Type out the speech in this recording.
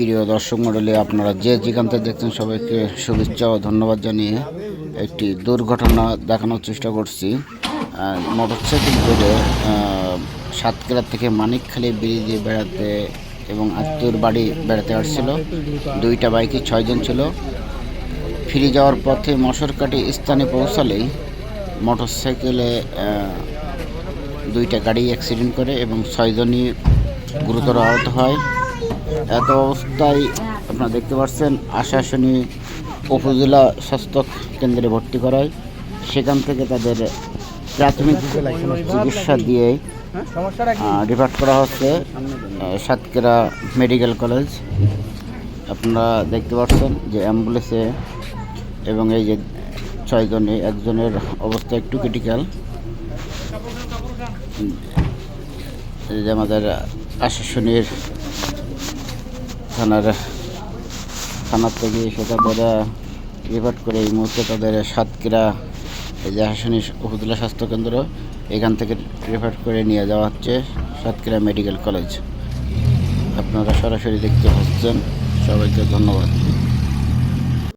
প্রিয় দর্শক মণ্ডলী, আপনারা যে যেখান থেকে দেখছেন সবাইকে শুভেচ্ছা ও ধন্যবাদ জানিয়ে একটি দুর্ঘটনা দেখানোর চেষ্টা করছি। মোটরসাইকেল করে সাতক্ষীরা থেকে মানিকখালী ব্রিজে বেড়াতে এবং আত্মীয়র বাড়ি বেড়াতে আসছিল। দুইটা বাইকে ছয়জন ছিল। ফিরে যাওয়ার পথে মশরকাটি স্থানে পৌঁছালেই মোটরসাইকেলে দুইটা গাড়ি অ্যাক্সিডেন্ট করে এবং ছয়জনই গুরুতর আহত হয়। এত অবস্থায় আপনারা দেখতে পাচ্ছেন আশাসনী উপজেলা স্বাস্থ্য কেন্দ্রে ভর্তি করায়। সেখান থেকে তাদের প্রাথমিক চিকিৎসা দিয়ে রিফার করা হচ্ছে আহ, সাতক্ষীরা মেডিকেল কলেজ। আপনারা দেখতে পাচ্ছেন যে অ্যাম্বুলেন্সে এবং এই যে ছয়জনে একজনের অবস্থা একটু ক্রিটিক্যাল যে আমাদের আশাসনীর থানার থানার থেকে সেটা বোধা রিপোর্ট করে এই মুহূর্তে তাদের সাতক্ষীরা এই যে হাসানি উপজেলা স্বাস্থ্যকেন্দ্র এখান থেকে রেফার করে নিয়ে যাওয়া হচ্ছে সাতক্ষীরা মেডিকেল কলেজ। আপনারা সরাসরি দেখতে পাচ্ছেন সবাইকে ধন্যবাদ।